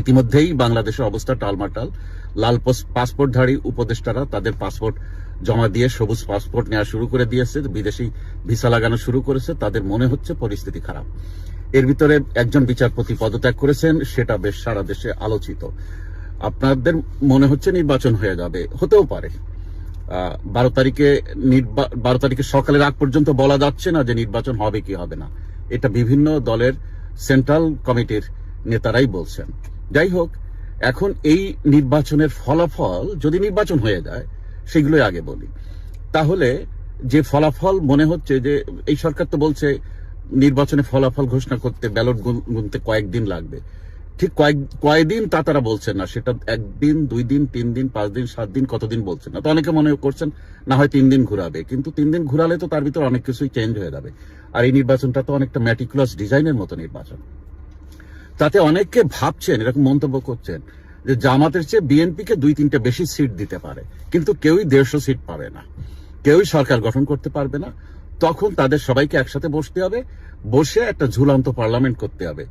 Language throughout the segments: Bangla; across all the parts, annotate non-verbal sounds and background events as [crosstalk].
ইতিমধ্যেই বাংলাদেশের অবস্থা টালমাটাল। লাল পাসপোর্টধারী উপদেষ্টারা তাদের পাসপোর্ট জমা দিয়ে সবুজ পাসপোর্ট নেওয়া শুরু করে দিয়েছে, বিদেশি ভিসা লাগানো শুরু করেছে, তাদের মনে হচ্ছে পরিস্থিতি খারাপ। এর ভিতরে একজন বিচারপতি পদত্যাগ করেছেন, সেটা বেশ সারা দেশে আলোচিত। আপনাদের মনে হচ্ছে নির্বাচন হয়ে যাবে? হতেও পারে। বারো তারিখে বারো তারিখে সকালের আগ পর্যন্ত বলা যাচ্ছে না যে নির্বাচন হবে কি হবে না। এটা বিভিন্ন দলের সেন্ট্রাল কমিটির নেতারাই বলছেন। যাই হোক এখন এই নির্বাচনের ফলাফল যদি নির্বাচন হয়ে যায়, সেগুলোই আগে বলি। তাহলে যে ফলাফল মনে হচ্ছে যে, এই সরকার তো বলছে নির্বাচনে ফলাফল ঘোষণা করতে ব্যালট গুনতে কয়েকদিন লাগবে। ঠিক কয়েক কয়েকদিন তা তারা বলছেন না, সেটা একদিন, দুই দিন, তিন দিন, পাঁচ দিন, সাত দিন, কতদিন বলছেন না। তো অনেকে মনে করছেন, না হয় তিন দিন ঘুরাবে, কিন্তু তিন দিন ঘুরালে তো তার ভিতরে অনেক কিছুই চেঞ্জ হয়ে যাবে। আর এই নির্বাচনটা তো অনেকটা ম্যাটিকুলাস ডিজাইনের মতো নির্বাচন। তাতে অনেকে ভাবছেন, এরকম মন্তব্য করছেন, যে জামাতের চেয়ে বিএনপিকে দুই তিনটে বেশি সিট দিতে পারে। কিন্তু কেউই দেড়শো সিট পাবে না। কেউই সরকার গঠন করতে পারবে না। তখন তাদের সবাইকে একসাথে বসতে হবে। বসে একটা ঝুলন্ত পার্লামেন্ট করতে হবে।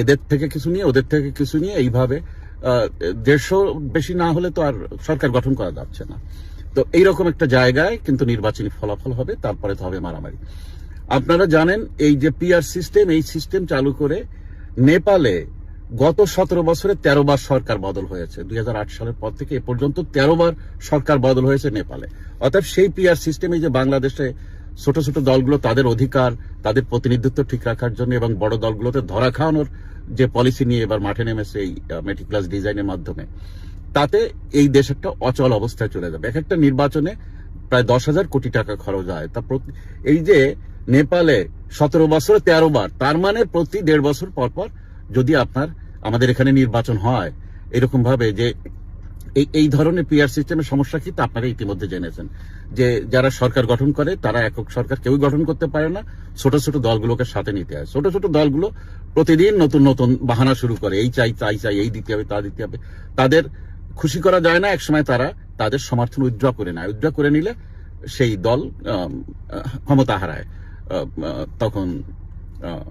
এদের থেকে কিছু নিয়ে, ওদের থেকে কিছু নিয়ে এইভাবে দেড়শো বেশি না হলে তো আর সরকার গঠন করা যাচ্ছে না। তো এইরকম একটা জায়গায় কিন্তু নির্বাচনী ফলাফল হবে, তারপরে তো হবে মারামারি। আপনারা জানেন, এই যে পিআর সিস্টেম এই সিস্টেম চালু করে নেপালে গত সতেরো বছরে তেরো বার সরকার বদল হয়েছে। দুই হাজার আট সালের পর থেকে এ পর্যন্ত তেরো বার সরকার বদল হয়েছে নেপালে। অর্থাৎ সেই পিআর সিস্টেমে যে বাংলাদেশে ছোট ছোট দলগুলো তাদের অধিকার, তাদের প্রতিনিধিত্ব ঠিক রাখার জন্য এবং বড় দলগুলোতে ধরা খাওয়ানোর যে পলিসি নিয়ে এবার মাঠে নেমেছে এই মেটিক্লাস ডিজাইনের মাধ্যমে, তাতে এই দেশ একটা অচল অবস্থায় চলে যাবে। এক একটা নির্বাচনে প্রায় দশ হাজার কোটি টাকা খরচ হয়। তা এই যে নেপালে সতেরো বছরে তেরো বার, তার মানে প্রতি দেড় বছর পর পর যদি আপনার আমাদের এখানে নির্বাচন হয়, এরকম ভাবে যে এই এই ধরনের পিআর সিস্টেমের সমস্যা কি তা আপনারা ইতিমধ্যে জেনেছেন। যে যারা সরকার গঠন করে, তারা একক সরকার কেউই গঠন করতে পারে না। ছোট ছোট দলগুলোকে সাথে নিতে হয়। ছোট ছোট দলগুলো প্রতিদিন নতুন নতুন বাহানা শুরু করে। এই চাই, তাই চাই, এই দিতে হবে, তা দিতে হবে। তাদের খুশি করা যায় না। একসময় তারা তাদের সমর্থন উইথড্র করে নেয়। উইথড্র করে নিলে সেই দল ক্ষমতা হারায়। তখন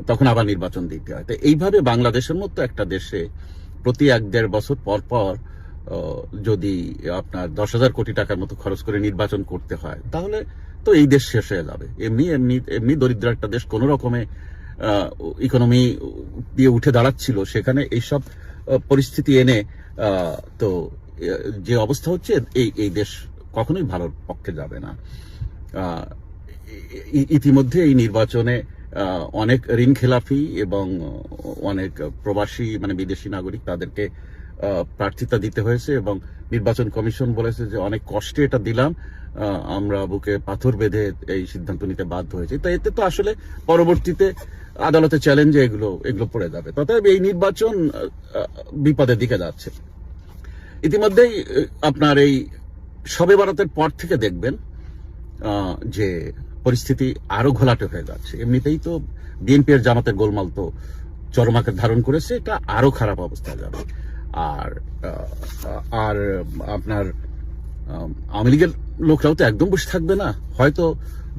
তখন আবার নির্বাচন দিতে হয়। তো এইভাবে বাংলাদেশের মতো একটা দেশে প্রতি এক দেড় বছর পর পর যদি আপনার দশ হাজার কোটি টাকার মতো খরচ করে নির্বাচন করতে হয়, তাহলে তো এই দেশ শেষ হয়ে যাবে। এমনি এমনি এমনি দরিদ্র একটা দেশ কোনো রকমে ইকোনমি দিয়ে উঠে দাঁড়াচ্ছিল। সেখানে এইসব পরিস্থিতি এনে তো যে অবস্থা হচ্ছে, এই এই দেশ কখনোই ভালোর পক্ষে যাবে না। ইতিমধ্যে এই নির্বাচনে অনেক ঋণ খেলাফি এবং অনেক প্রবাসী মানে বিদেশি নাগরিক তাদেরকে প্রার্থিতা দিতে হয়েছে এবং নির্বাচন কমিশন বলেছে যে অনেক কষ্টে এটা দিলাম আমরা বুকে পাথর বেঁধে এই সিদ্ধান্ত নিতে বাধ্য হয়েছে। তো এতে তো আসলে পরবর্তীতে আদালতে চ্যালেঞ্জে এগুলো এগুলো পড়ে যাবে। তথাপি এই নির্বাচন বিপদের দিকে যাচ্ছে। ইতিমধ্যেই আপনার এই সবে বারাতের পর থেকে দেখবেন যে পরিস্থিতি আরও ঘোলাটে হয়ে যাচ্ছে। এমনিতেই তো বিএনপি এর জামাতের গোলমাল তো চরমাকে ধারণ করেছে, এটা আরও খারাপ অবস্থায় যাবে। আর আর, আপনার আওয়ামী লীগের লোকরাও তো একদম বসে থাকবে না। হয়তো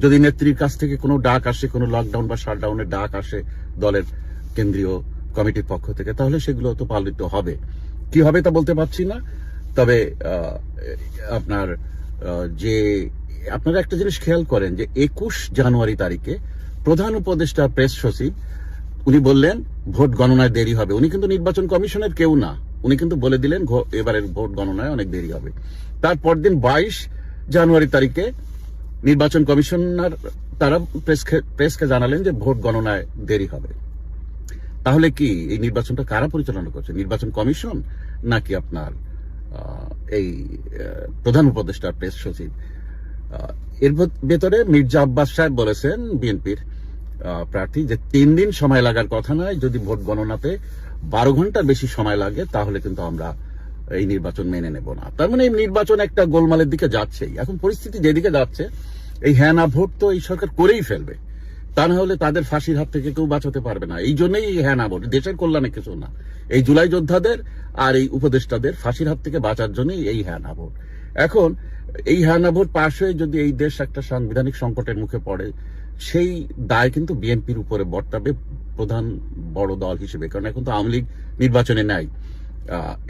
যদি নেত্রীর কাছ থেকে কোনো ডাক আসে, কোনো লকডাউন বা শাটডাউনের ডাক আসে দলের কেন্দ্রীয় কমিটির পক্ষ থেকে, তাহলে সেগুলো তো পালিত হবে। কি হবে তা বলতে পারছি না। তবে আপনার যে, আপনারা একটা জিনিস খেয়াল করেন যে একুশ জানুয়ারি তারিখে প্রধান উপদেষ্টা প্রেস সচিব, উনি বললেন, ভোট গণনায় দেরি হবে। উনি কিন্তু নির্বাচন কমিশনের কেউ না। উনি কিন্তু বলে দিলেন এবারের ভোট গণনায় অনেক দেরি হবে। তারপর দিন বাইশ জানুয়ারি তারিখে নির্বাচন কমিশনার, তারা প্রেসকে প্রেসকে জানালেন যে ভোট গণনায় দেরি হবে। তাহলে কি এই নির্বাচনটা কারা পরিচালনা করছে? নির্বাচন কমিশন নাকি আপনার এই প্রধান উপদেষ্টা প্রেস সচিব? এর ভেতরে মির্জা আব্বাস সাহেব বলেছেন, বিএনপির প্রার্থী, যে তিন দিন সময় লাগার কথা নয়, যদি ভোট গণনাতে বারো ঘণ্টার বেশি সময় লাগে, তাহলে কিন্তু আমরা এই নির্বাচন মেনে নেব না। তার মানে এই নির্বাচন একটা গোলমালের দিকে যাচ্ছেই। এখন পরিস্থিতি যেদিকে যাচ্ছে, এই হ্যাঁ না ভোট তো এই সরকার করেই ফেলবে। তা না হলে তাদের ফাঁসির হাত থেকে কেউ বাঁচাতে পারবে না। এই জন্যই হ্যাঁ না ভোট দেশের কল্যাণে কিছু না। এই জুলাই যোদ্ধাদের আর এই উপদেষ্টাদের ফাঁসির হাত থেকে বাঁচার জন্যই এই হ্যাঁ না ভোট। এখন এই হ্যাঁ না ভোট পাশ হয়ে যদি এই দেশ একটা সাংবিধানিক সংকটের মুখে পড়ে, সেই দায় কিন্তু বিএনপির উপরে বর্তাবে প্রধান বড় দল হিসেবে। কারণ এখন তো আওয়ামী লীগ নির্বাচনে নাই।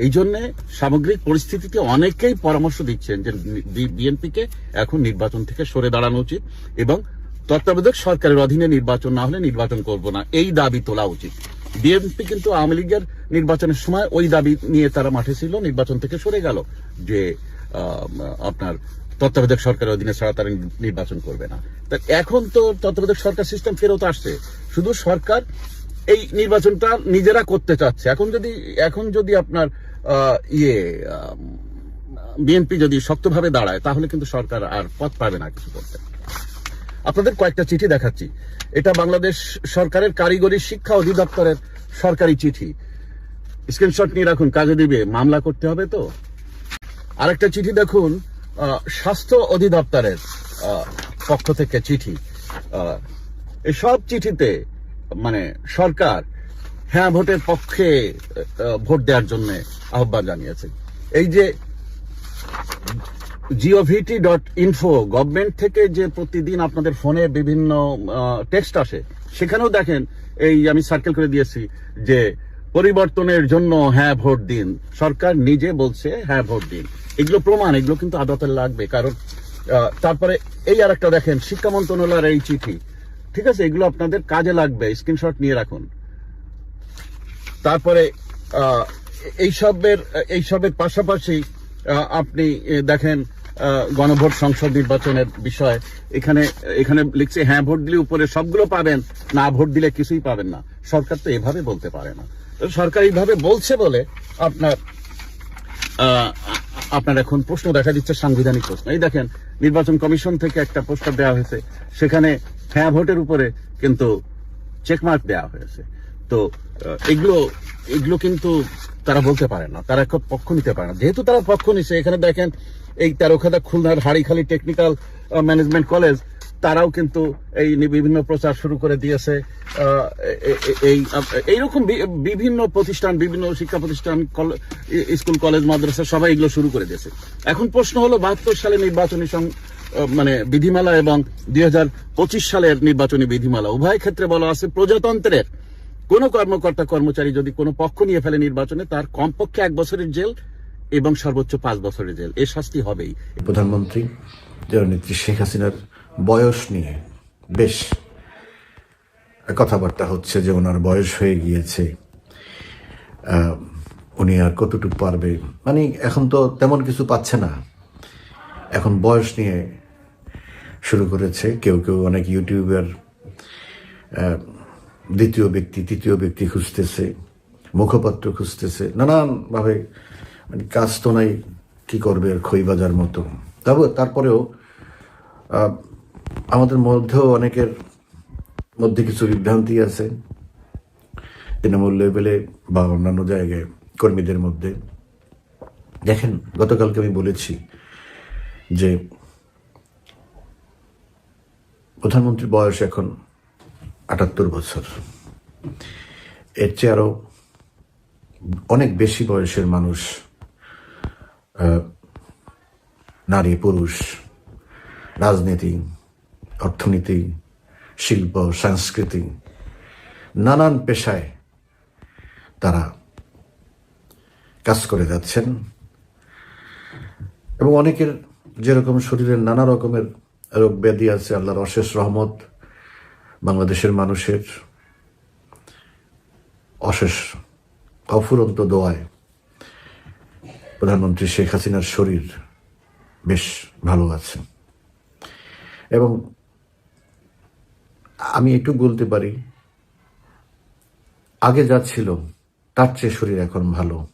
এই জন্যে সামগ্রিক পরিস্থিতিতে অনেকেই পরামর্শ দিচ্ছেন যে বিএনপিকে এখন নির্বাচন থেকে সরে দাঁড়ানো উচিত এবং তত্ত্বাবধায়ক সরকারের অধীনে নির্বাচন না হলে নির্বাচন করব না। এই দাবি তোলা উচিত। বিএনপি কিন্তু আওয়ামী লীগের নির্বাচনের সময় ওই দাবি নিয়ে তারা মাঠে ছিল, নির্বাচন থেকে সরে গেল যে আপনার তত্ত্বাবধায়ক সরকারের অধীনে ছাড়া তারা নির্বাচন করবে না। তা এখন তো তত্ত্বাবধায়ক সরকার সিস্টেম ফেরত আসছে। শুধু সরকার এই নির্বাচনটা নিজেরা করতে চাচ্ছে। এখন যদি এখন যদি আপনার ইয়ে বিএনপি যদি শক্তভাবে দাঁড়ায়, তাহলে কিন্তু সরকার আর পথ পাবে না কিছু করতে। আপনাদের কয়েকটা চিঠি দেখাচ্ছি। এটা বাংলাদেশ সরকারের কারিগরি শিক্ষা অধিদপ্তরের সরকারি চিঠি। স্ক্রিনশট নিয়ে রাখুন, কাজে দিবে, মামলা করতে হবে তো। আরেকটা চিঠি দেখুন স্বাস্থ্য অধিদপ্তরের পক্ষ থেকে চিঠি। সব চিঠিতে মানে সরকার হ্যাঁ ভোটের পক্ষে ভোট দেওয়ার জন্য আহ্বান জানিয়েছে। এই যে জিওভিটি ডট ইনফো গভর্নমেন্ট থেকে যে প্রতিদিন আপনাদের ফোনে বিভিন্ন টেক্সট আসে, সেখানেও দেখেন, এই আমি সার্কেল করে দিয়েছি যে পরিবর্তনের জন্য হ্যাঁ ভোট দিন। সরকার নিজে বলছে হ্যাঁ ভোট দিন। এগুলো প্রমাণ, এগুলো কিন্তু আদালতে লাগবে। কারণ তারপরে এই আর একটা দেখেন, শিক্ষা মন্ত্রণালয়ের এই চিঠি। ঠিক আছে, এগুলো আপনাদের কাজে লাগবে স্ক্রিনশট নিয়ে রাখুন। তারপরে এইসবের এইসবের পাশাপাশি আপনি দেখেন গণভোট সংসদ নির্বাচনের বিষয়। এখানে এখানে লিখছে হ্যাঁ ভোট দিলে উপরে সবগুলো পাবেন, না, ভোট দিলে কিছুই পাবেন না। সরকার তো এভাবে বলতে পারে না। সরকার এইভাবে বলছে বলে আপনার আপনার এখন প্রশ্ন দেখা দিচ্ছে, সাংবিধানিক প্রশ্ন। এই দেখেন, নির্বাচন কমিশন থেকে একটা প্রস্তাব দেওয়া হয়েছে। সেখানে হ্যাঁ ভোটের উপরে কিন্তু চেকমার্ক দেওয়া হয়েছে। তো এগুলো এগুলো কিন্তু তারা বলতে পারে না। তারা পক্ষ নিতে পারে না। যেহেতু তারা পক্ষ নিছে, এখানে দেখেন এই তেরোখাদা খুলনার হাড়িখালি টেকনিক্যাল ম্যানেজমেন্ট কলেজ তারাও কিন্তু এই বিভিন্ন প্রচার শুরু করে দিয়েছে। এই এইরকম বিভিন্ন প্রতিষ্ঠান, বিভিন্ন শিক্ষা প্রতিষ্ঠান স্কুল, কলেজ, মাদ্রাসা, সবাই এগুলো শুরু করে দিয়েছে। এখন প্রশ্ন হলো, বাহাত্তর সালে নির্বাচনী মানে বিধিমালা এবং দুই হাজার পঁচিশ সালের নির্বাচনী বিধিমালা। উভয় ক্ষেত্রে বলা আছে, প্রজাতন্ত্রের কোন কর্মকর্তা, কর্মচারী যদি কোনো পক্ষ নিয়ে ফেলে নির্বাচনে, তার কমপক্ষে এক বছরের জেল এবং সর্বোচ্চ পাঁচ বছরের জেল। এর শাস্তি হবেই। প্রধানমন্ত্রী জননেত্রী শেখ হাসিনার বয়স নিয়ে বেশ কথাবার্তা হচ্ছে যে ওনার বয়স হয়ে গিয়েছে। উনি আর কতটুকু পারবে? মানে এখন তো তেমন কিছু পাচ্ছে না। এখন বয়স নিয়ে শুরু করেছে। কেউ কেউ অনেক ইউটিউবার দ্বিতীয় ব্যক্তি, তৃতীয় ব্যক্তি খুঁজতেছে, মুখপাত্র খুঁজতেছে, নানানভাবে মানে কাজ তো নাই কি করবে আর খই বাজার মতো। তবে তারপরেও আমাদের মধ্যেও অনেকের মধ্যে কিছু বিভ্রান্তি আছে। তৃণমূল লেভেলে বা অন্যান্য জায়গায় কর্মীদের মধ্যে। দেখেন, গতকালকে আমি বলেছি যে প্রধানমন্ত্রীর বয়স এখন আটাত্তর বছর। এর চেয়ে আরও অনেক বেশি বয়সের মানুষ নারী, পুরুষ, রাজনীতি, অর্থনীতি, শিল্প, সংস্কৃতি, নানান পেশায় তারা কাজ করে যাচ্ছেন। এবং অনেকের যেরকম শরীরের নানা রকমের রোগ ব্যাধি আছে, আল্লাহর অশেষ রহমত, বাংলাদেশের মানুষের অশেষ অফুরন্ত দোয়ায় প্রধানমন্ত্রী শেখ হাসিনার শরীর বেশ ভালো আছে। এবং আমি একটু বলতে পারি, আগে যা ছিল তার চেয়ে শরীর এখন ভালো।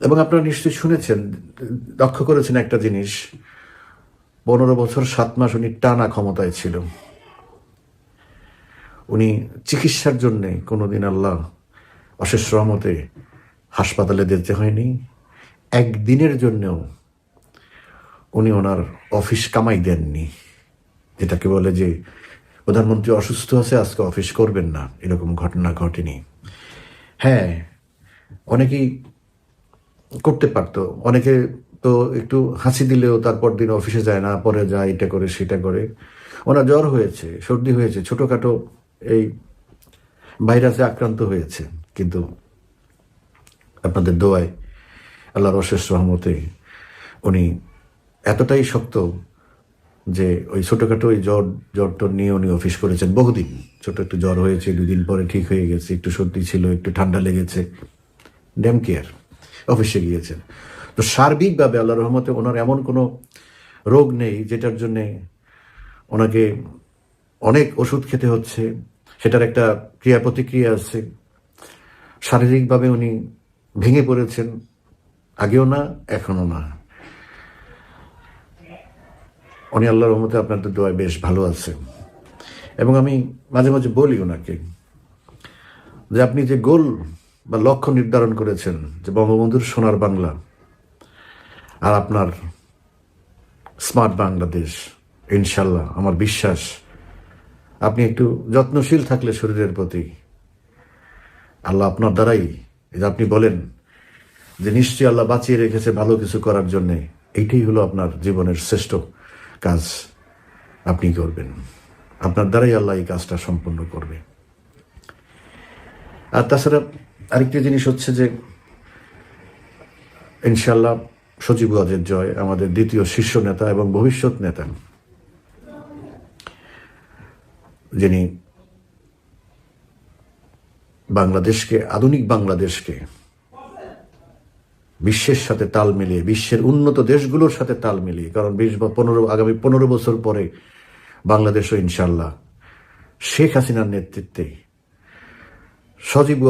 এবং আপনারা নিশ্চয়ই শুনেছেন লক্ষ্য করেছেন একটা জিনিস, পনেরো বছর সাত মাস উনি টানা ক্ষমতায় ছিল উনি চিকিৎসার জন্যে কোনোদিন আল্লাহ অশেষ রহমতে হাসপাতালে যেতে হয়নি। একদিনের জন্যও উনি ওনার অফিস কামাই দেননি, যেটাকে বলে যে প্রধানমন্ত্রী অসুস্থ আছে, আজকে অফিস করবেন না, এরকম ঘটনা ঘটেনি। হ্যাঁ অনেকেই করতে পারতো, অনেকে তো একটু হাসি দিলেও তারপর দিন অফিসে যায় না, পরে যায়, এটা করে, সেটা করে। ওনার জ্বর হয়েছে, সর্দি হয়েছে, ছোটোখাটো এই ভাইরাসে আক্রান্ত হয়েছে। কিন্তু আপনাদের দোয়ায় আল্লাহর অশেষ রহমতে উনি এতটাই শক্ত যে ওই ছোটোখাটো ওই জ্বর জ্বর টর নিয়ে উনি অফিস করেছেন বহুদিন। ছোট একটু জ্বর হয়েছে, দুদিন পরে ঠিক হয়ে গেছে, একটু সর্দি ছিল, একটু ঠান্ডা লেগেছে। ড্যাম কেয়ার, অফিসে গিয়েছেন। তো সার্বিকভাবে আল্লাহ রহমতে ওনার এমন কোনো রোগ নেই যেটার জন্যে ওনাকে অনেক ওষুধ খেতে হচ্ছে, সেটার একটা ক্রিয়া প্রতিক্রিয়া আছে। শারীরিকভাবে উনি ভেঙে পড়েছেন, আগেও না এখনও না। উনি আল্লাহর রহমতে আপনাদের দোয়ায় বেশ ভালো আছে এবং আমি মাঝে মাঝে বলি ওনাকে যে আপনি যে গোল বা লক্ষ্য নির্ধারণ করেছেন যে বঙ্গবন্ধুর সোনার বাংলা আর আপনার স্মার্ট বাংলাদেশ, ইনশাল্লাহ, আমার বিশ্বাস, আপনি একটু যত্নশীল থাকলে শরীরের প্রতি আল্লাহ আপনার দ্বারাই যে আপনি বলেন যে নিশ্চয়ই আল্লাহ বাঁচিয়ে রেখেছে ভালো কিছু করার জন্যে, এইটাই হলো আপনার জীবনের শ্রেষ্ঠ কাজ আপনি করবেন। আপনার দ্বারাই আল্লাহ এই কাজটা সম্পন্ন করবে। আর তাছাড়া আরেকটি জিনিস হচ্ছে যে ইনশাল্লাহ সজীব গজের জয় আমাদের দ্বিতীয় শীর্ষ নেতা এবং ভবিষ্যৎ নেতা, যিনি বাংলাদেশকে, আধুনিক বাংলাদেশকে বিশ্বের সাথে তাল মিলিয়ে, বিশ্বের উন্নত দেশগুলোর সাথে তাল মিলিয়ে, কারণ বিশ পনেরো, আগামী পনেরো বছর পরে বাংলাদেশও ইনশাল্লাহ শেখ হাসিনার নেতৃত্বে সজীব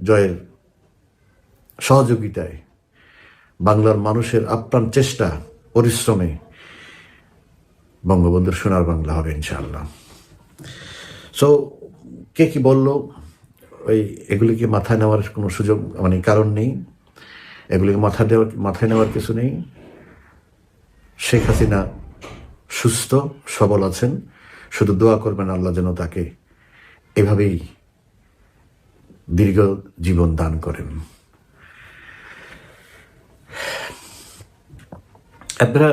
জয়ের সহযোগিতায় বাংলার মানুষের আপ্রাণ চেষ্টা, পরিশ্রমে বঙ্গবন্ধুর সোনার বাংলা হবে ইনশাল্লাহ সো কে কি বলল? ওই এগুলিকে মাথায় নেওয়ার কোনো সুযোগ মানে কারণ নেই। এগুলিকে মাথা দেওয়ার, মাথায় নেওয়ার কিছু নেই। শেখ হাসিনা সুস্থ, সবল আছেন। শুধু দোয়া করবেন আল্লাহ যেন তাকে এভাবেই দীর্ঘ জীবন দান করেন। আপনারা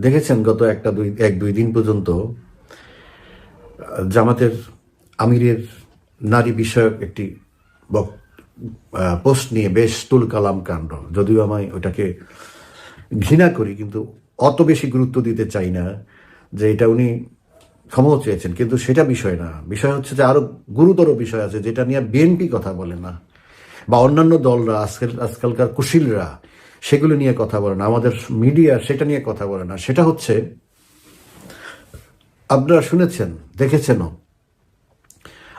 দেখেছেন গত একটা দুই, এক দুই দিন পর্যন্ত জামাতের আমিরের নারী বিষয়ক একটি পোস্ট নিয়ে বেশ তুল কালাম কাণ্ড। যদিও আমি ওটাকে ঘৃণা করি, কিন্তু অত বেশি গুরুত্ব দিতে চাই না যে এটা উনি ক্ষমাও চেয়েছেন। কিন্তু সেটা বিষয় না। বিষয় হচ্ছে যে আরও গুরুতর বিষয় আছে, যেটা নিয়ে বিএনপি কথা বলে না, বা অন্যান্য দলরা, আজকাল, আজকালকার কুশীলরা, সেগুলো নিয়ে কথা বলে না, আমাদের মিডিয়া সেটা নিয়ে কথা বলে না। সেটা হচ্ছে, আপনারা শুনেছেন, দেখেছেনও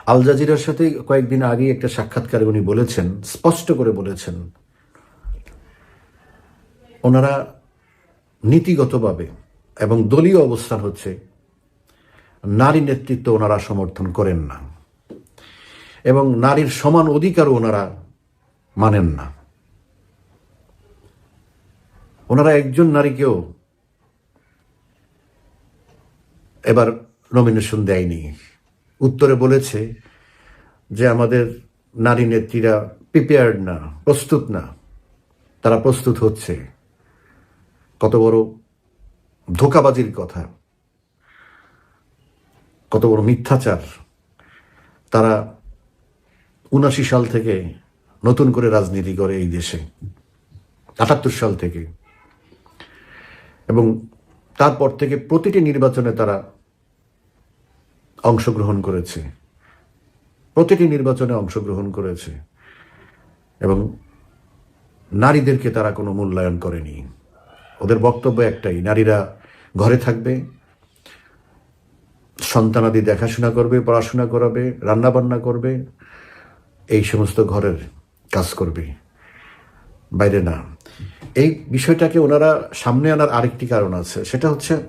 আল জাজিরার সাথে কয়েকদিন আগে একটা সাক্ষাৎকারে উনি বলেছেন, স্পষ্ট করে বলেছেন, ওনারা নীতিগতভাবে এবং দলীয় অবস্থান হচ্ছে, নারী নেতৃত্ব ওনারা সমর্থন করেন না এবং নারীর সমান অধিকারও ওনারা মানেন না। ওনারা একজন নারীকেও এবার নমিনেশন দেয়নি। উত্তরে বলেছে যে আমাদের নারী নেত্রীরা প্রিপেয়ার্ড না, প্রস্তুত না। তারা প্রস্তুত হচ্ছে। কত বড় ধোকাবাজির কথা। কত বড় মিথ্যাচার। তারা উনাশি সাল থেকে নতুন করে রাজনীতি করে এই দেশে। আটাত্তর সাল থেকে। এবং তারপর থেকে প্রতিটি নির্বাচনে তারা অংশগ্রহণ করেছে। প্রতিটি নির্বাচনে অংশগ্রহণ করেছে। এবং নারীদেরকে তারা কোনো মূল্যায়ন করেনি। ওদের বক্তব্য একটাই, নারীরা ঘরে থাকবে, সন্তানাদি দেখাশোনা করবে, পড়াশোনা করাবে রান্না বান্না করবে, এই সমস্ত ঘরের কাজ করবে। বাইরে না। এই বিষয়টাকে ওনারা সামনে আনার আরেকটি কারণ আছে। সেটা হচ্ছে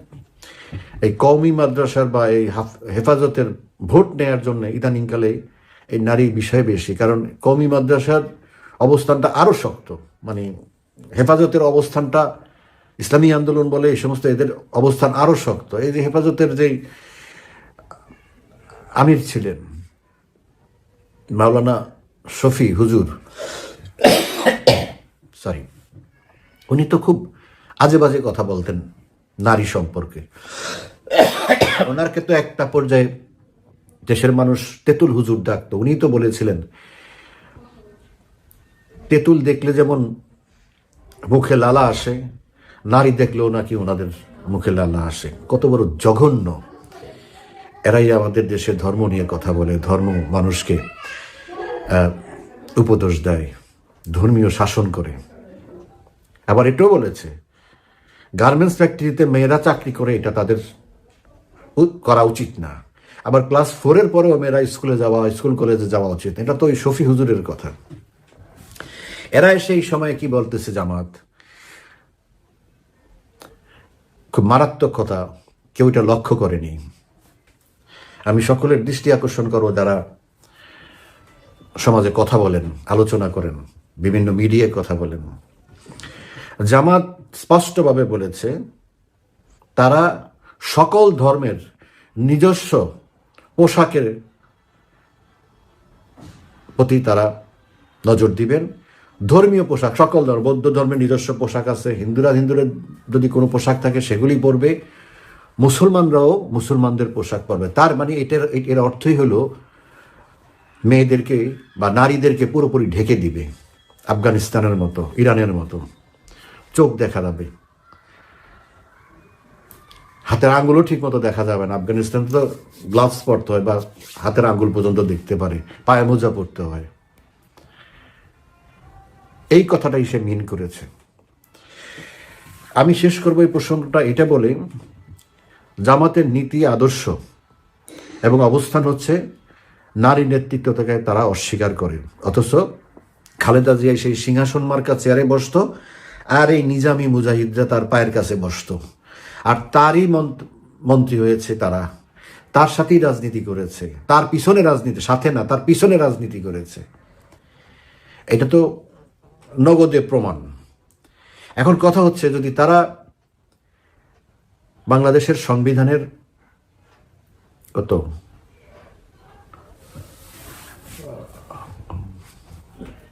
এই কওমি মাদ্রাসার বা এই হাফ- হেফাজতের ভোট নেয়ার জন্য ইদানিংকালে এই নারী বিষয় বেশি। কারণ কওমি মাদ্রাসার অবস্থানটা আরও শক্ত। মানে হেফাজতের অবস্থানটা ইসলামী আন্দোলন বলে এই সমস্ত এদের অবস্থান আরও শক্ত। এই যে হেফাজতের যেই আমির ছিলেন, মাওলানা শফি হুজুর [coughs] সরি উনি তো খুব আজে বাজে কথা বলতেন। নারী সম্পর্কে। ওনারকে তো একটা পর্যায়ে দেশের মানুষ তেঁতুল হুজুর ডাকতো। উনি তো বলেছিলেন, তেঁতুল দেখলে যেমন মুখে লালা আসে, নারী দেখলেও নাকি ওনাদের মুখে লালা আসে। কত বড় জঘন্য। এরাই আমাদের দেশে ধর্ম নিয়ে কথা বলে, ধর্ম মানুষকে উপদেশ দেয়, ধর্মীয় শাসন করে। আবার এটাও বলেছে গার্মেন্টস ফ্যাক্টরিতে মেয়েরা চাকরি করে, এটা তাদের করা উচিত না। আবার ক্লাস ফোরের পরেও মেয়েরা স্কুলে যাওয়া, স্কুল কলেজে যাওয়া উচিত। এটা তো ওই শফি হুজুরের কথা। এরা এসে এই সময় কি বলতেছে জামাত? খুব মারাত্মক কথা। কেউ এটা লক্ষ্য করেনি। আমি সকলের দৃষ্টি আকর্ষণ করব যারা সমাজে কথা বলেন, আলোচনা করেন, বিভিন্ন মিডিয়ায় কথা বলেন। জামাত স্পষ্টভাবে বলেছে, তারা সকল ধর্মের নিজস্ব পোশাকের প্রতি তারা নজর দিবেন। ধর্মীয় পোশাক, সকল ধর্ম, বৌদ্ধ ধর্মের নিজস্ব পোশাক আছে, হিন্দুরা, হিন্দুদের যদি কোনো পোশাক থাকে সেগুলি পরবে, মুসলমানরাও মুসলমানদের পোশাক পরবে। তার মানে এটার, এর অর্থই হলো মেয়েদেরকে বা নারীদেরকে পুরোপুরি ঢেকে দিবে, আফগানিস্তানের মতো, ইরানের মতো। চোখ দেখা যাবে। হাতের আঙ্গুলও ঠিক মতো দেখা যাবে না। আফগানিস্তান তো গ্লাভস পরতে হয় বা হাতের আঙ্গুল পর্যন্ত দেখতে পারে, পায়ে মোজা পরতে হয়। এই কথাটাই সে মিন করেছে। আমি শেষ করব এই প্রসঙ্গটা এটা বলে, জামাতের নীতি, আদর্শ এবং অবস্থান হচ্ছে নারী নেতৃত্ব থেকে তারা অস্বীকার করে। অথচ খালেদা জিয়া সেই সিংহাসন মার্কা চেয়ারে বসতো আর এই নিজামি মুজাহিদরা তার পায়ের কাছে বসতো। আর তারই মন্ত- মন্ত্রী হয়েছে তারা। তার সাথেই রাজনীতি করেছে। তার পিছনে রাজনীতি, সাথে না, তার পিছনে রাজনীতি করেছে। এটা তো নগদে প্রমাণ। এখন কথা হচ্ছে, যদি তারা বাংলাদেশের সংবিধানের কত?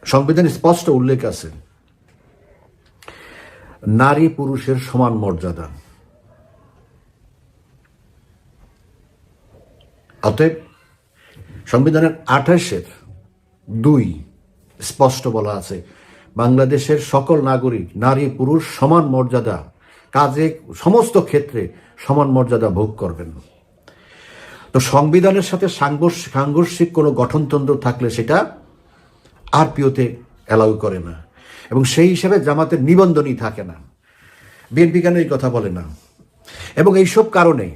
সংবিধানে স্পষ্ট উল্লেখ আছে। নারী পুরুষের সমান মর্যাদা। অতএব সংবিধানের আঠাশের দুই স্পষ্ট বলা আছে, বাংলাদেশের সকল নাগরিক, নারী, পুরুষ সমান মর্যাদা, কাজে সমস্ত ক্ষেত্রে সমান মর্যাদা ভোগ করবেন। তো সংবিধানের সাথে সাংঘর্ষ- সাংঘর্ষিক কোনো গঠনতন্ত্র থাকলে সেটা আরপিওতে অ্যালাউ করে না। এবং সেই হিসাবে জামাতের নিবন্ধনই থাকে না। বিএনপি কেন এই কথা বলে না? এবং এইসব কারণে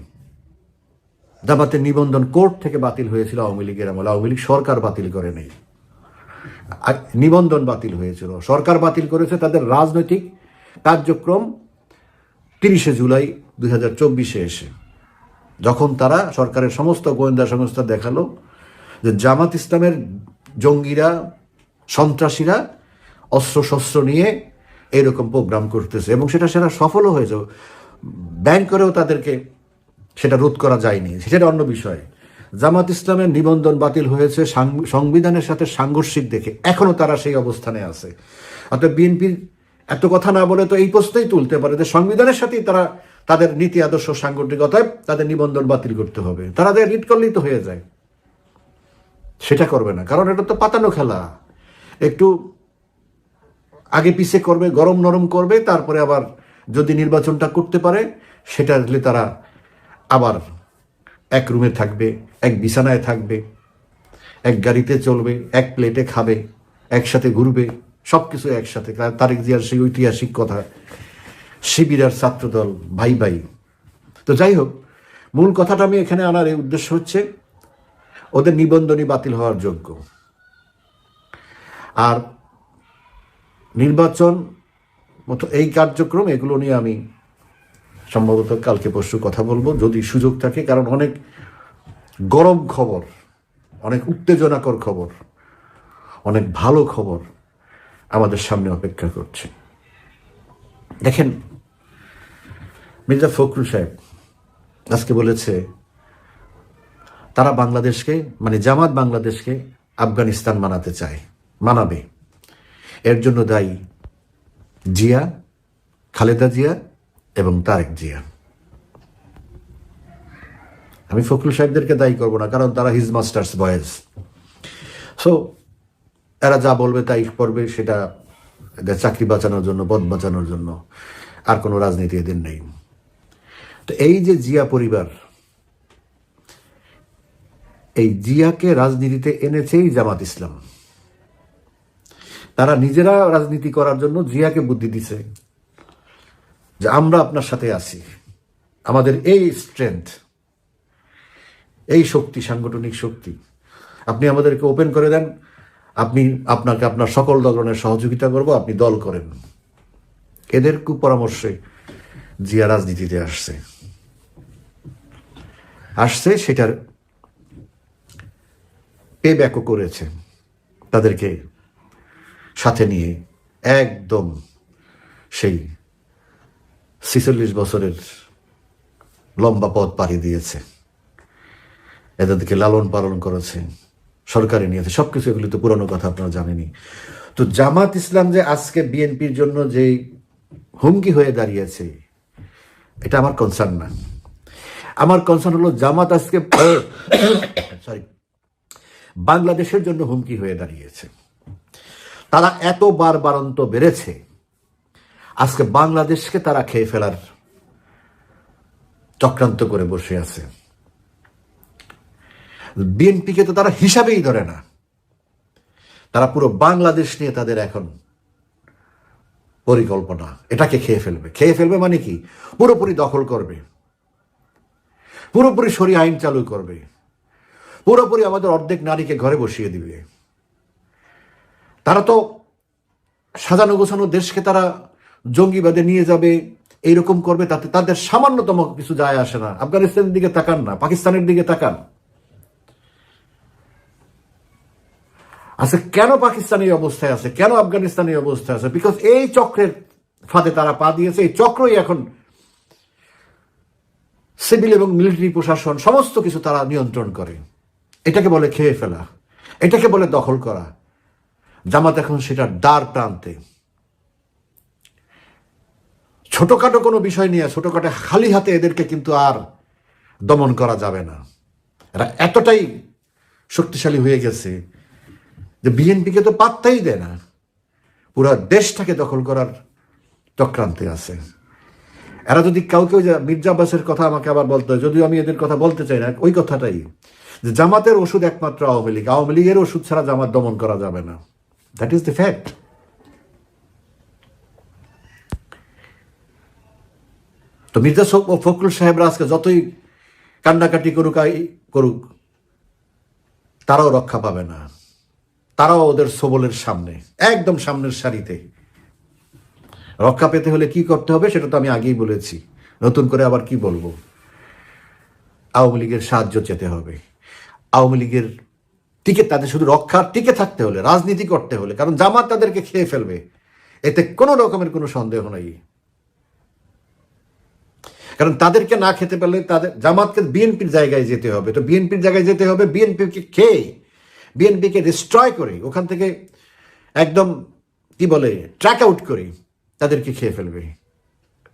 জামাতের নিবন্ধন কোর্ট থেকে বাতিল হয়েছিল আওয়ামী লীগের আমলে। আওয়ামী লীগ সরকার বাতিল করে নেই। নিবন্ধন বাতিল হয়েছিল। সরকার বাতিল করেছে তাদের রাজনৈতিক কার্যক্রম তিরিশে জুলাই দুই হাজার চব্বিশে এসে। যখন তারা সরকারের সমস্ত গোয়েন্দা সংস্থা দেখাল যে জামাত ইসলামের জঙ্গিরা, সন্ত্রাসীরা অস্ত্রশস্ত্র নিয়ে এরকম প্রোগ্রাম করতেছে এবং সেটা সেটা সফলও হয়েছে। ব্যাংক করেও তাদেরকে সেটা রোধ করা যায়নি। সেটা অন্য বিষয়। জামাত ইসলামের নিবন্ধন বাতিল হয়েছে সংবিধানের সাথে সাংঘর্ষিক দেখে। এখনও তারা সেই অবস্থানে আছে। অর্থাৎ বিএনপির এত কথা না বলে তো এই প্রশ্নেই তুলতে পারে যে সংবিধানের সাথেই তারা তাদের নীতি, আদর্শ সাংগঠনিকতায় তাদের নিবন্ধন বাতিল করতে হবে। তারা রিট করলেই তো হয়ে যায়। সেটা করবে না। কারণ এটা তো পাতানো খেলা। একটু আগে পিছে করবে, গরম নরম করবে, তারপরে আবার যদি নির্বাচনটা করতে পারে, সেটা দিলে তারা আবার এক রুমে থাকবে, এক বিছানায় থাকবে, এক গাড়িতে চলবে, এক প্লেটে খাবে, একসাথে ঘুরবে সব কিছু একসাথে তারেক জিয়ার সেই ঐতিহাসিক কথা, শিবির আর ছাত্রদল, ভাই ভাই। তো যাই হোক, মূল কথাটা আমি এখানে আনার এই উদ্দেশ্য হচ্ছে, ওদের নিবন্ধনই বাতিল হওয়ার যোগ্য। আর নির্বাচন মতো এই কার্যক্রম, এগুলো নিয়ে আমি সম্ভবত কালকে পরশু কথা বলব, যদি সুযোগ থাকে, কারণ অনেক গরম খবর, অনেক উত্তেজনাকর খবর, অনেক ভালো খবর আমাদের সামনে অপেক্ষা করছে। দেখেন, মির্জা ফখরুল সাহেব আজকে বলেছে, তারা বাংলাদেশকে মানে জামাত বাংলাদেশকে আফগানিস্তান মানাতে চায়, মানাবে। এর জন্য দায়ী জিয়া, খালেদা জিয়া এবং তারেক জিয়া। আমি ফখরুল সাহেবদেরকে দায়ী করব না, কারণ তারা হিজ মাস্টার্স বয়েজ সো এরা যা বলবে তাই করবে, সেটা এদের চাকরি বাঁচানোর জন্য, পদ বাঁচানোর জন্য। আর কোনো রাজনীতি এদের নেই। তো এই যে জিয়া পরিবার, এই জিয়াকে রাজনীতিতে এনেছেই জামাত ইসলাম। তারা নিজেরা রাজনীতি করার জন্য জিয়াকে বুদ্ধি দিছে যে আমরা আপনার সাথে আছি। আমাদের এই স্ট্রেংথ এই শক্তি, সাংগঠনিক শক্তি, আপনি আমাদেরকে ওপেন করে দেন। আপনি, আপনাকে আপনার সকল ধরনের সহযোগিতা করব, আপনি দল করেন। এদের কুপরামর্শে জিয়া রাজনীতিতে আসছে। আসছে, সেটার পে ব্যাকও করেছে। তাদেরকে সাথে নিয়ে একদম সেই ছিচল্লিশ বছরের লম্বা পথ পাড়ি দিয়েছে। এদেরকে লালন পালন করেছে, সরকারি নিয়েছে, সবকিছু এগুলি তো পুরনো কথা, আপনারা জানেনি তো জামাত ইসলাম যে আজকে বিএনপির জন্য যে হুমকি হয়ে দাঁড়িয়েছে, এটা আমার কনসার্ন না। আমার কনসার্ন হলো জামাত আজকে [coughs] সরি বাংলাদেশের জন্য হুমকি হয়ে দাঁড়িয়েছে। তারা এত বার বারন্ত বেড়েছে। আজকে বাংলাদেশকে তারা খেয়ে ফেলার চক্রান্ত করে বসে আছে। বিএনপিকে তো তারা হিসাবেই ধরে না। তারা পুরো বাংলাদেশ নিয়ে তাদের এখন পরিকল্পনা, এটাকে খেয়ে ফেলবে। খেয়ে ফেলবে মানে কি? পুরোপুরি দখল করবে। পুরোপুরি সরি আইন চালু করবে। পুরোপুরি আমাদের অর্ধেক নারীকে ঘরে বসিয়ে দিবে। তারা তো সাজানো গোছানো দেশকে তারা জঙ্গিবাদে নিয়ে যাবে, এইরকম করবে, তাতে তাদের সামান্যতম কিছু যায় আসে না। আফগানিস্তানের দিকে তাকান না, পাকিস্তানের দিকে তাকান। আচ্ছা কেন পাকিস্তান এই অবস্থায় আছে? কেন আফগানিস্তান এই অবস্থায় আছে? বিকজ এই চক্রের ফাঁদে তারা পা দিয়েছে, এই চক্রই এখন সিভিল এবং মিলিটারি প্রশাসন, সমস্ত কিছু তারা নিয়ন্ত্রণ করে। এটাকে বলে খেয়ে ফেলা। এটাকে বলে দখল করা। জামাত এখন সেটা দ্বার প্রান্তে। ছোটখাটো কোনো বিষয় নিয়ে, ছোটখাটো খালি হাতে এদেরকে কিন্তু আর দমন করা যাবে না। এরা এতটাই শক্তিশালী হয়ে গেছে যে বিএনপিকে তো পাত্তাই দেয় না। পুরো দেশটাকে দখল করার চক্রান্তে আছে। এরা যদি কাউকে মির্জা আব্বাসের কথা আমাকে আবার বলতে হয়, যদিও আমি এদের কথা বলতে চাই না, ওই কথাটাই যে জামাতের ওষুধ একমাত্র আওয়ামী লীগ। আওয়ামী লীগের ওষুধ ছাড়া জামাত দমন করা যাবে না। দ্যাট ইজ দ্য ফ্যাক্ট তো মির্জা ফখরুল সাহেবরা আজকে যতই কান্নাকাটি করুক করুক, তারাও রক্ষা পাবে না। তারাও ওদের সবলের সামনে, একদম সামনের সারিতে। রক্ষা পেতে হলে কি করতে হবে সেটা তো আমি আগেই বলেছি। নতুন করে আবার কি বলব? আওয়ামী লীগের সাহায্য চেতে হবে। আওয়ামী লীগের টিকে, তাদের শুধু রক্ষার টিকে থাকতে হলে, রাজনীতি করতে হলে, কারণ জামাত তাদেরকে খেয়ে ফেলবে। এতে কোনো রকমের কোনো সন্দেহ নেই। কারণ তাদেরকে না খেতে পারলে তাদের, জামাতকে বিএনপির জায়গায় যেতে হবে। তো বিএনপির জায়গায় যেতে হবে, বিএনপিকে খেয়ে, বিএনপিকে ডিস্ট্রয় করে, ওখান থেকে একদম, কি বলে ট্র্যাক আউট করে তাদেরকে খেয়ে ফেলবে।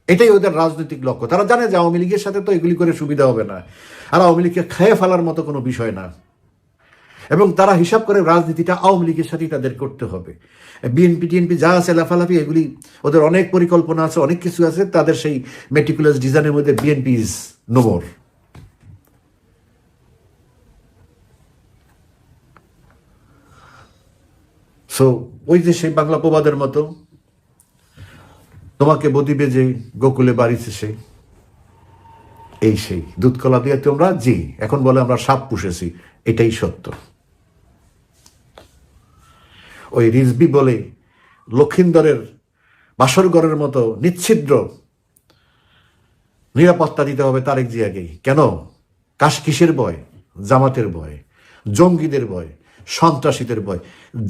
এটাই ওদের রাজনৈতিক লক্ষ্য। তারা জানে যে আওয়ামী লীগের সাথে তো এগুলি করে সুবিধা হবে না। আর আওয়ামী লীগকে খেয়ে ফেলার মতো কোনো বিষয় না। এবং তারা হিসাব করে রাজনীতিটা আওয়ামী লীগের সাথেই তাদের করতে হবে। বিএনপি, টিএনপি যা আছে লাফালাফি, এগুলি ওদের অনেক পরিকল্পনা আছে, অনেক কিছু আছে, তাদের সেই মেটিকুলাস ডিজাইনের মধ্যে বিএনপি ইজ নোমর সো ওই যে সেই বাংলা প্রবাদের মতো, তোমাকে বদিবে যে গোকুলে বাড়িছে সেই এই সেই দুধ কলা দিয়ে তোমরা, জি, এখন বলে আমরা সাপ পুষেছি, এটাই সত্য। ওই রিজবি বলে লক্ষিন্দরের বাসরগড়ের মতো নিচ্ছিদ্র নিরাপত্তা দিতে হবে তারেক জিয়াকেই। কেন? কাশ কিসের ভয়, জামাতের বয় জঙ্গিদের বয় সন্ত্রাসীদের বয়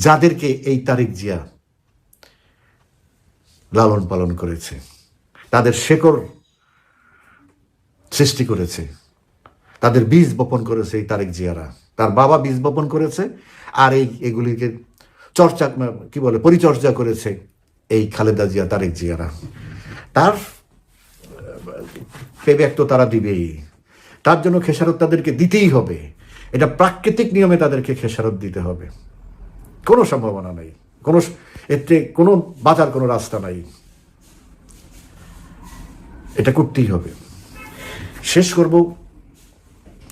যাদেরকে এই তারেক জিয়া লালন পালন করেছে, তাদের শেকড় সৃষ্টি করেছে, তাদের বীজ বপন করেছে এই তারেক জিয়ারা। তার বাবা বীজ বপন করেছে, আর এই এগুলিকে চর্চা কি বলে, পরিচর্যা করেছে এই খালেদা জিয়া, তারেক জিয়ারা। তার পেব্যাক তো তারা দিবেই। তার জন্য খেসারত তাদেরকে দিতেই হবে। এটা প্রাকৃতিক নিয়মে তাদেরকে খেসারত দিতে হবে। কোনো সম্ভাবনা নাই। কোনো এতে কোনো বাঁচার কোনো রাস্তা নাই। এটা করতেই হবে। শেষ করব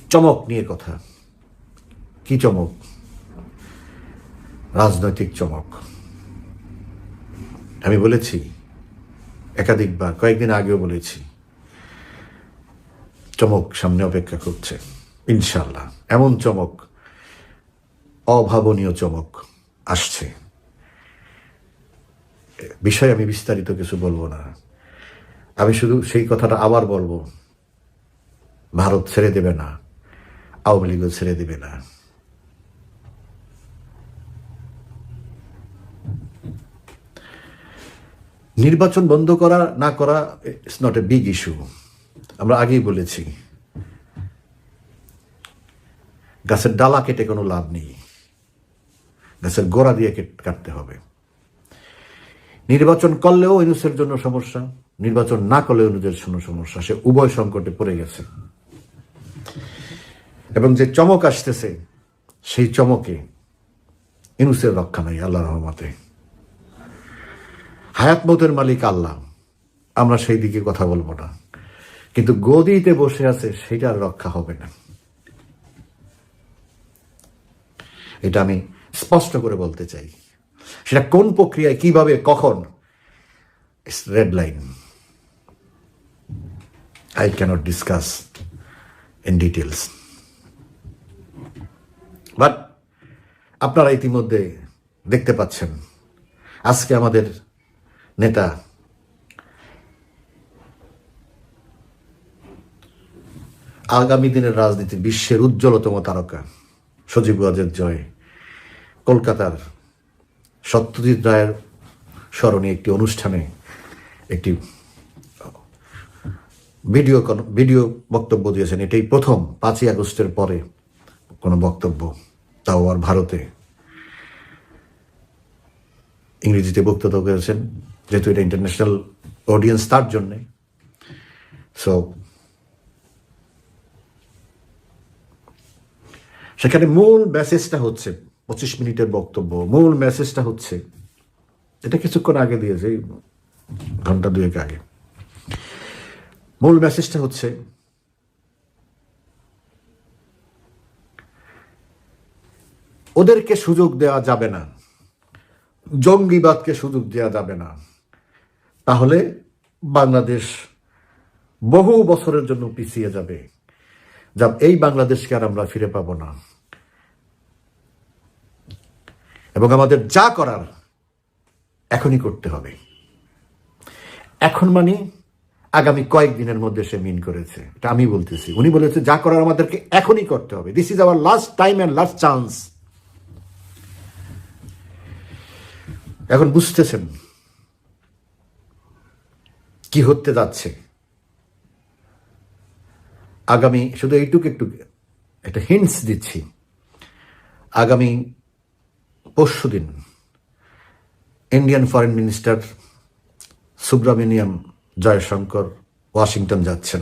চমক নিয়ে কথা। কি চমক? রাজনৈতিক চমক। আমি বলেছি, একাধিকবার, কয়েকদিন আগেও বলেছি, চমক সামনে অপেক্ষা করছে ইনশাল্লাহ এমন চমক, অভাবনীয় চমক আসছে। বিষয়ে আমি বিস্তারিত কিছু বলব না। আমি শুধু সেই কথাটা আবার বলব, ভারত ছেড়ে দেবে না, আওয়ামী লীগও ছেড়ে দেবে না। নির্বাচন বন্ধ করা, না করা it's not a big issue আমরা আগেই বলেছি। গাছের ডালা কেটে কোনো লাভ নেই। গাছের গোড়া দিয়ে কেট- কাটতে হবে। নির্বাচন করলেও ইনুসের জন্য সমস্যা, নির্বাচন না করলেও ইনুসের জন্য সমস্যা। সে উভয় সংকটে পড়ে গেছে। এবং যে চমক আসতেছে, সেই চমকে ইনুসের রক্ষা নাই আল্লাহ রহমতে। হায়াত মতের মালিক আল্লাহ। আমরা সেই দিকে কথা বলব না। কিন্তু গদিতে বসে আছে সেটার রক্ষা হবে না। এটা আমি স্পষ্ট করে বলতে চাই। সেটা কোন প্রক্রিয়ায়, কীভাবে, কখন? Red line I can't discuss in details but আপনারা ইতিমধ্যে দেখতে পাচ্ছেন, আজকে আমাদের নেতা। আগামী দিনের রাজনীতি বিশ্বের উজ্জ্বলতম তারকা। সজীব ওয়াজেদ জয়। কলকাতার সত্যজিৎ রায়ের স্মরণে একটি অনুষ্ঠানে একটি, ভিডিও ভিডিও বক্তব্য দিয়েছেন। এটাই প্রথম পাঁচই আগস্টের পরে কোনো বক্তব্য। তাও আর ভারতে। ইংরেজিতে বক্তব্য করেছেন যেহেতু এটা ইন্টারন্যাশনাল অডিয়েন্স তার জন্যে। সো সেখানে মূল মেসেজটা হচ্ছে, পঁচিশ মিনিটের বক্তব্য, মূল মেসেজটা হচ্ছে, এটা কিছুক্ষণ আগে দিয়েছে ঘণ্টা দুয়েক আগে। মূল মেসেজটা হচ্ছে, ওদেরকে সুযোগ দেওয়া যাবে না, জঙ্গিবাদকে সুযোগ দেওয়া যাবে না। তাহলে বাংলাদেশ বহু বছরের জন্য পিছিয়ে যাবে। যা এই বাংলাদেশকে আর আমরা ফিরে পাবো না। এবং আমাদের যা করার এখনই করতে হবে। এখন মানে আগামী কয়েকদিনের মধ্যে সে মিন করেছে। এটা আমি বলতেছি। উনি বলেছে, যা করার আমাদেরকে এখনই করতে হবে। This is our last time and last chance এখন বুঝতেছেন কি হতে যাচ্ছে? আগামী, শুধু এইটুকু একটু, একটা হিন্টস দিচ্ছি। আগামী পরশু দিন Indian foreign minister Subrahmanyam Jaishankar Washington যাচ্ছেন।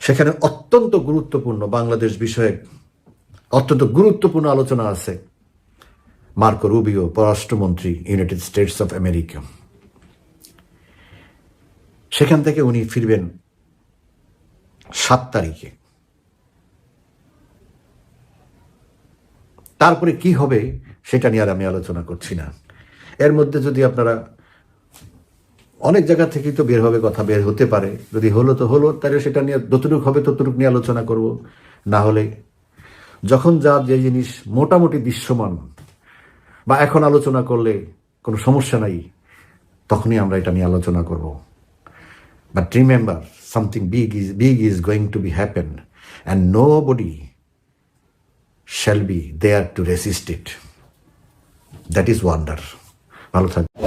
সেখানে অত্যন্ত গুরুত্বপূর্ণ বাংলাদেশ বিষয়ে অত্যন্ত গুরুত্বপূর্ণ আলোচনা আছে মার্কো রুবিও, পররাষ্ট্রমন্ত্রী ইউনাইটেড স্টেটস অফ আমেরিকা সেখান থেকে উনি ফিরবেন সাত তারিখে। তারপরে কি হবে সেটা নিয়ে আর আমি আলোচনা করছি না। এর মধ্যে যদি আপনারা অনেক জায়গা থেকেই তো বের হবে, কথা বের হতে পারে। যদি হলো তো হলো, তাহলে সেটা নিয়ে যতটুক হবে ততটুক নিয়ে আলোচনা করব। না হলে যখন যা যে জিনিস মোটামুটি দৃশ্যমান বা এখন আলোচনা করলে কোনো সমস্যা নাই, তখনই আমরা এটা নিয়ে আলোচনা করব। but remember something big is big is going to be happen and nobody shall be there to resist it that is wonder ভালো থাকবে